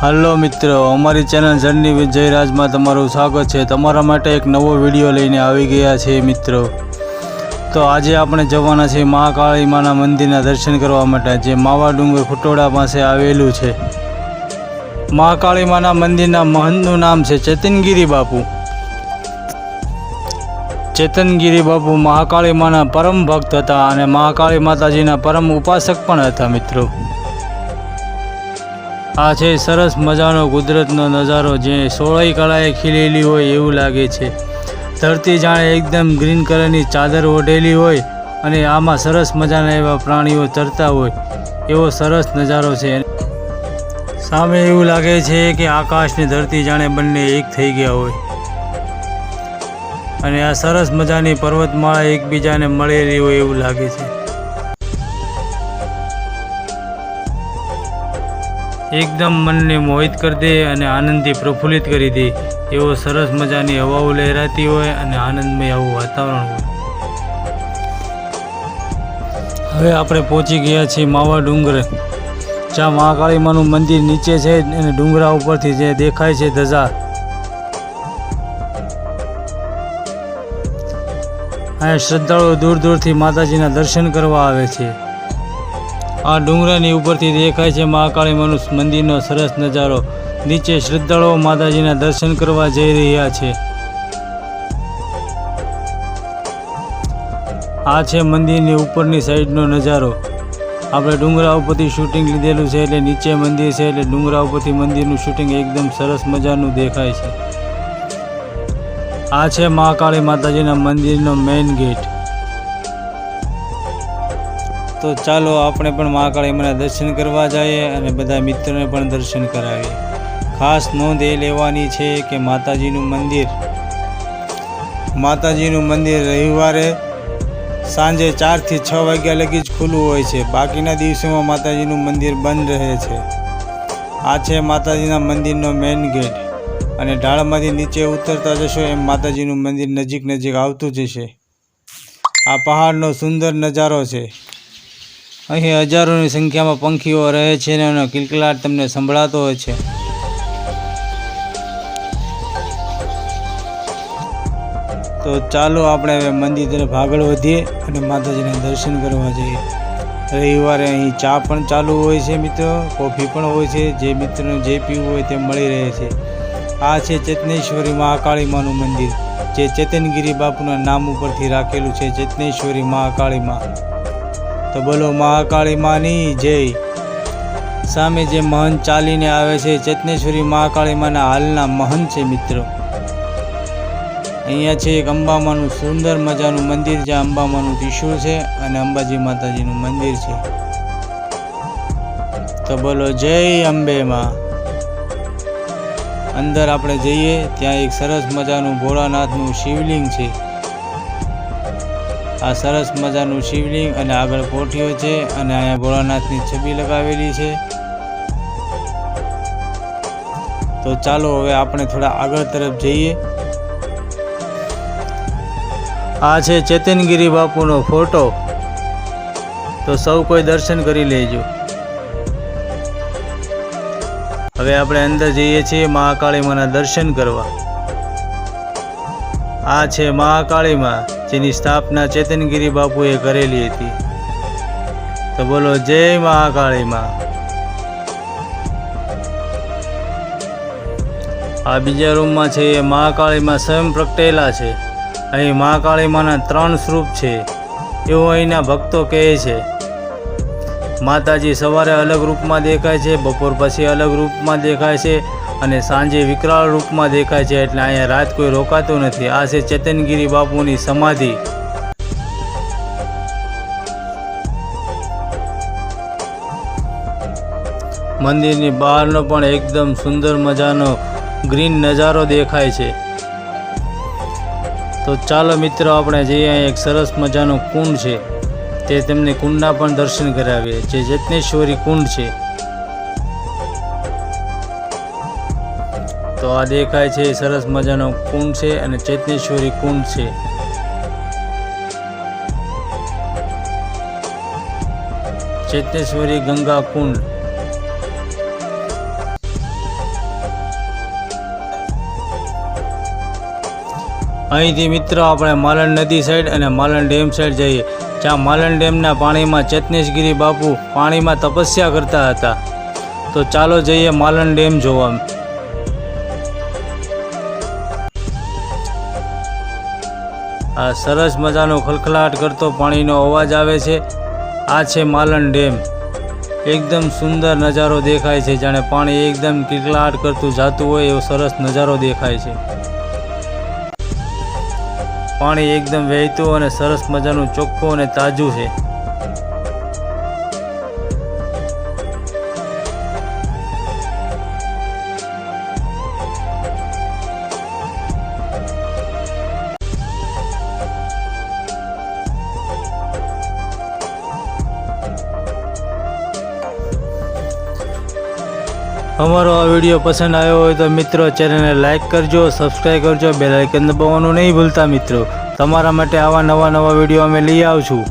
હાલો મિત્રો, અમારી channel journey with જયરાજમાં તમારું સ્વાગત છે. તમારા માટે એક નવો વીડિયો લઈને આવી ગયા છે મિત્રો. તો આજે આપણે જવાના છીએ મહાકાળી માના મંદિરના દર્શન કરવા માટે, જે માવા ડુંગર ખુટોડા પાસે આવેલું છે. મહાકાળી માના મંદિરના મહંતનું નામ છે ચેતનગીરી બાપુ. ચેતનગીરી બાપુ મહાકાળી માના પરમ ભક્ત હતા અને મહાકાળી માતાજીના પરમ ઉપાસક પણ હતા મિત્રો. આ છે સરસ મજાનો કુદરતનો નજારો જે સોળાઈ કળાએ ખીલેલી હોય એવું લાગે છે. ધરતી જાણે એકદમ ગ્રીન કલરની ચાદર ઓઢેલી હોય અને આમાં સરસ મજાના એવા પ્રાણીઓ તરતા હોય એવો સરસ નજારો છે. સામે એવું લાગે છે કે આકાશ ને ધરતી જાણે બંને એક થઈ ગયા હોય. અને આ સરસ મજાની પર્વતમાળા એકબીજાને મળેલી હોય એવું લાગે છે. એકદમ મનને મોહિત કરી દે અને આનંદથી પ્રફુલ્લિત કરી દે. એવો સરસ મજાની હવાઓ લહેરાતી હોય અને આનંદમય આવું વાતાવરણ હોય. હવે આપણે પહોંચી ગયા છીએ માવા ડુંગર. જ્યાં મહાકાળી માનું મંદિર નીચે છે અને ડુંગરા ઉપરથી જે દેખાય છે ધજા. અહીંયા શ્રદ્ધાળુઓ દૂર દૂરથી માતાજીના દર્શન કરવા આવે છે. આ ડુંગરાની ઉપરથી દેખાય છે મહાકાળી માનું મંદિરનો સરસ નજારો. નીચે શ્રદ્ધાળુઓ માતાજીના દર્શન કરવા જઈ રહ્યા છે. આ છે મંદિરની ઉપરની સાઈડનો નજારો. આપણે ડુંગરા ઉપરથી શૂટિંગ લીધેલું છે એટલે નીચે મંદિર છે એટલે ડુંગરા ઉપરથી મંદિરનું શૂટિંગ એકદમ સરસ મજાનું દેખાય છે. આ છે મહાકાળી માતાજીના મંદિરનો મેઇન ગેટ. તો ચાલો આપણે પણ મહાકાળી માના દર્શન કરવા જઈએ અને બધા મિત્રોને પણ દર્શન કરાવીએ. ખાસ નોંધ એ લેવાની છે કે માતાજીનું મંદિર માતાજીનું મંદિર રવિવારે સાંજે ચારથી છ વાગ્યા લગી જ ખુલ્લું હોય છે. બાકીના દિવસોમાં માતાજીનું મંદિર બંધ રહે છે. આ છે માતાજીના મંદિરનો મેઇન ગેટ અને ઢાળમાંથી નીચે ઉતરતા જશો એમ માતાજીનું મંદિર નજીક નજીક આવતું જશે. આ પહાડનો સુંદર નજારો છે. અહીં હજારોની સંખ્યામાં પંખીઓ રહે છે અને એનો કિલકલાટ તમને સંભળાતો હોય છે. તો ચાલો આપણે હવે મંદિર તરફ આગળ વધીએ અને માતાજીના દર્શન કરવા જઈએ. રવિવારે અહીં ચા પણ ચાલુ હોય છે મિત્રો, કોફી પણ હોય છે, જે મિત્રને જે પીવું હોય તે મળી રહે છે. આ છે ચેતનેશ્વરી મહાકાળી માનું મંદિર, જે ચેતનગીરી બાપુના નામ ઉપરથી રાખેલું છે ચેતનેશ્વરી મહાકાળી માં. તો બોલો મહાકાળી માની, જય. સામે જે મહંત ચાલીને આવે છે, ચેતનેશ્વરી મહાકાળી માના હાલના મહંત છે મિત્રો. અહીંયા છે એક અંબામાનું સુંદર મજાનું મંદિર, જ્યાં અંબામાનું ત્રિશુળ છે અને અંબાજી માતાજીનું મંદિર છે. તો બોલો જય અંબેમાં. અંદર આપણે જઈએ, ત્યાં એક સરસ મજાનું ભોળાનાથનું શિવલિંગ છે. આ સરસ મજાનું શિવલિંગ અને આગળ કોઠીઓ છે અને અહીંયા ભોળાનાથની છબી લગાવેલી છે. તો ચાલો હવે આપણે થોડા આગળ તરફ જઈએ. આ છે ચેતનગીરી બાપુનો ફોટો. તો સૌ કોઈ દર્શન કરી લેજો. હવે આપણે અંદર જઈએ છીએ મહાકાળી માના દર્શન કરવા. આ છે મહાકાળી માં. જેની સ્થાપના ચેતનગીરી બાપુએ કરેલી હતી. તો બોલો, જય મહાકાળી માં આ બીજા રૂમમાં છે, એ મહાકાળીમાં સ્વયં પ્રગટેલા છે. અહીં મહાકાળીમાંના ત્રણ સ્વરૂપ છે. એવું અહીંના ભક્તો કહે છે, માતાજી સવારે અલગ રૂપમાં દેખાય છે, બપોર પછી અલગ રૂપમાં દેખાય છે અને સાંજે વિકરાળ રૂપમાં દેખાય છે એટલે અહીંયા રાત કોઈ રોકાતું નથી. આ છે ચેતનગીરી બાપુની સમાધિ. મંદિરની બહારનો પણ એકદમ સુંદર મજાનો ગ્રીન નજારો દેખાય છે. તો ચાલો મિત્રો, આપણે જઈએ એક સરસ મજાનો કુંડ છે. તે તેમને કુંડના પણ દર્શન કરાવીએ. જે ચેતનેશ્વરી કુંડ છે. તો આ દેખાય છે સરસ મજાનો કુંડ છે અને ચેતનેશ્વરી કુંડ છે. ચેતેશ્વરી ગંગા કુંડ. અહીંથી મિત્રો આપણે માલણ નદી સાઈડ અને માલણ ડેમ સાઈડ જઈએ, જ્યાં માલણ ડેમના પાણીમાં ચેતનેશગીરી બાપુ પાણીમાં તપસ્યા કરતા હતા. તો ચાલો જઈએ માલણ ડેમ જોવા. આ સરસ મજાનો ખલખલાટ કરતો પાણીનો અવાજ આવે છે. આ છે માલણ ડેમ. એકદમ સુંદર નજારો દેખાય છે, જાણે પાણી એકદમ કિકલાટ કરતું જાતું હોય એવો સરસ નજારો દેખાય છે. પાણી એકદમ વહેતું અને સરસ મજાનું ચોખ્ખું અને તાજું છે. અમારો આ વીડિયો પસંદ આવ્યો હોય તો મિત્રો ચેનલને લાઇક કરજો સબસ્ક્રાઈબ કરજો બેલાઇકન દબાવવાનું નહીં ભૂલતા મિત્રો. તમારા માટે આવા નવા નવા વીડિયો અમે લઈ આવશું.